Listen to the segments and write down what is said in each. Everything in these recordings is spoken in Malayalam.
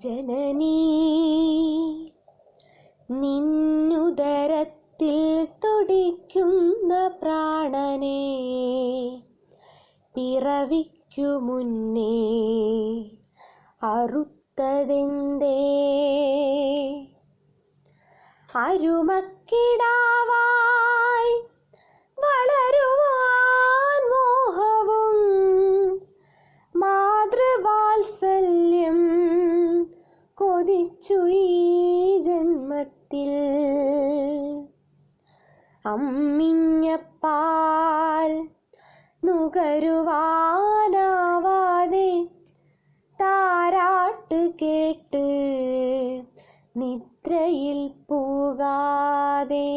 ജനനീ നിന്നുദരത്തിൽ തുടിക്കുന്ന പ്രാണനെ പിറവിക്കു മുന്നേ അറുത്തതെന്തേ? അരുമക്കിടാവായി വളരുവാൻ മോഹവും മാതൃവാത്സല്യം കൊതിച്ചു ഈ ജന്മത്തിൽ. അമ്മിഞ്ഞപ്പാൽ നുകരുവാനാവാതെ താരാട്ട് കേട്ട് നിദ്രയിൽ പൂകാതെ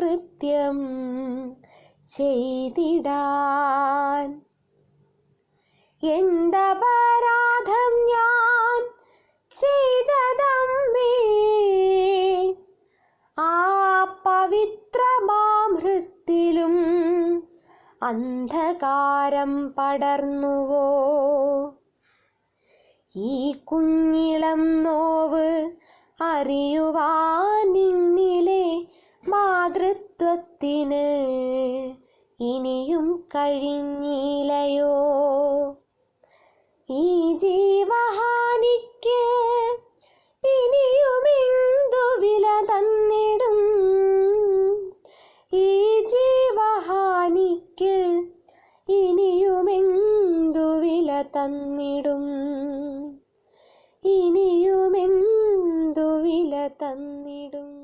ക്രൂരകൃത്യം ചെയ്തിടാൻ. എന്തപരാധം ഞാൻ ചെയ്തതമ്മേ? ആ പവിത്രമാമൃത്തിലും അന്ധകാരം പടർന്നുവോ? ഈ കുഞ്ഞിളം നോവ് അറിയുവാൻ മാതൃത്വത്തിന് ഇനിയും കഴിഞ്ഞില്ലയോ? ഈ ജീവഹാനിക്ക് ഇനിയുമെന്തു വില തന്നിടും? ഈ ജീവഹാനിക്ക് ഇനിയുമെന്തു വില തന്നിടും? ഇനിയുമെന്തു വില തന്നിടും?